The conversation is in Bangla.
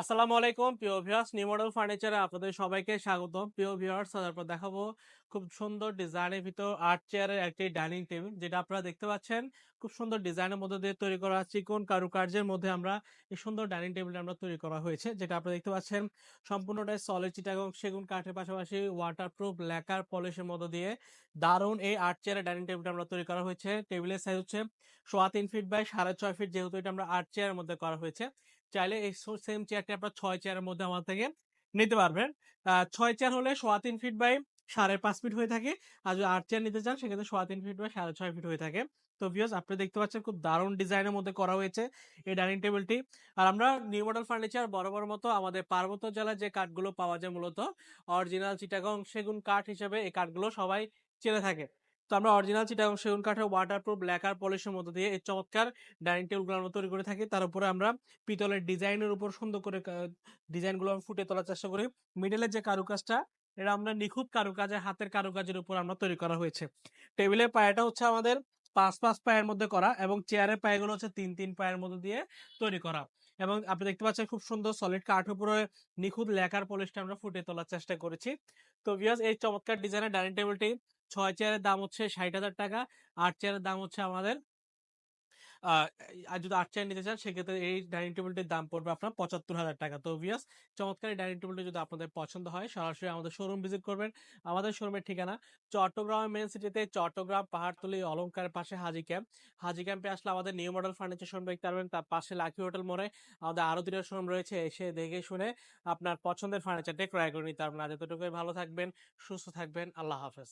আসসালামু আলাইকুম। প্রিয় ভিউয়ার্স নিউ মডেল ফার্নিচারে আপনাদের সবাইকে স্বাগত প্রিয় ভিউয়ার্স তারপর দেখাবো খুব সুন্দর ডিজাইনের ভিতর আর্ট চেয়ারের একটি ডাইনিং টেবিল যেটা আপনারা দেখতে পাচ্ছেন। খুব সুন্দর ডিজাইনের মধ্যে দিয়ে তৈরি করা চিকন কারুকার্যের মধ্যে আমরা এই সুন্দর ডাইনিং টেবিলটা আমরা তৈরি করা হয়েছে, যেটা আপনারা দেখতে পাচ্ছেন। সম্পূর্ণটাই সলিড চিটাগং সেগুন কাঠের পাশাপাশি ওয়াটারপ্রুফ লেকার পলিশের মধ্যে দিয়ে দারুণ এই আর্ট চেয়ারের ডাইনিং টেবিলটা আমরা তৈরি করা হয়েছে। টেবিলের সাইজ হচ্ছে সোয়া তিন ফিট বাই সাড়ে ছয় ফিট যেহেতু এটা আমরা আর্ট চেয়ারের মধ্যে করা হয়েছে। চাইলে এই সেম চেয়ারটি আপনার ছয় চেয়ারের মধ্যে আমার থেকে নিতে পারবেন। ছয় চেয়ার হলে সোয়া তিন ফিট বাই সাড়ে পাঁচ ফিট হয়ে থাকে। আর যদি আট চেয়ার নিতে চান, সেক্ষেত্রে সোয়া তিন ফিট বাই সাড়ে ছয় ফিট হয়ে থাকে। তো ভিউয়ার্স আপনি দেখতে পাচ্ছেন খুব দারুণ ডিজাইনের মধ্যে করা হয়েছে এই ডাইনিং টেবিলটি আর আমরা নিউ মডেল ফার্নিচার বড় বড় মতো আমাদের পার্বত্য জেলায় যে কাঠগুলো পাওয়া যায় মূলত অরিজিনাল চিটাগং সেগুন কাঠ হিসেবে এই কাঠগুলো সবাই চেনে থাকে তো আমরা অরিজিনাল চিটাগং সেগুন কাঠের ওয়াটার ওয়াটারপ্রুফ লেকার পলিশের মধ্যে দিয়ে এই চমৎকার ডাইনিং টেবিলগুলো আমরা তৈরি করে থাকি। তার উপরে আমরা পিতলের ডিজাইনের উপর সুন্দর করে ডিজাইনগুলো ফুটে তোলার চেষ্টা করি। মিডলের যে কারুকাজটা, এটা আমরা নিখুঁত কারুকাজে হাতের কারুকাজের উপর আমরা তৈরি করা হয়েছে। টেবিলের পায়াটা হচ্ছে আমাদের পাঁচ পাঁচ পায়ের মধ্যে করা এবং চেয়ারের পায়েগুলো হচ্ছে তিন তিন পায়ের মধ্যে দিয়ে তৈরি করা। এবং আপনি দেখতে পাচ্ছেন খুব সুন্দর সলিড কাঠের উপরে নিখুঁত লেখার পলিশটা আমরা ফুটে তোলার চেষ্টা করেছি। তো ভিউয়ার্স এই চমৎকার ডিজাইনের ডাইনিং টেবিলটি ছয় চেয়ারের দাম হচ্ছে ষাট হাজার টাকা, আট চেয়ারের দাম হচ্ছে আমাদের আর যদি আট চেয়ার নিতে চান, সেক্ষেত্রে এই ডাইনিং টেবিলটির দাম পড়বে আপনার পঁচাত্তর হাজার টাকা। তো ভিয়াস চমৎকার ডাইনিং টেবিলটি যদি আপনাদের পছন্দ হয়, সরাসরি আমাদের শোরুম ভিজিট করবেন। আমাদের শোরুমের ঠিকানা চট্টগ্রাম মেন সিটিতে চট্টগ্রাম পাহাড়তলি অলংকারের পাশে হাজি ক্যাম্প হাজি ক্যাম্পে আসলে আমাদের নিউ মডেল ফার্নিচার শোরুম দেখতে পারবেন। তার পাশে লাকি হোটেল মোড়ে আমাদের আরও দুটো শোরুম রয়েছে, এসে দেখে শুনে আপনার পছন্দের ফার্নিচারটি ক্রয় করে নিতে পারবেন। আজ এতটুকুই ভালো থাকবেন, সুস্থ থাকবেন, আল্লাহ হাফেজ।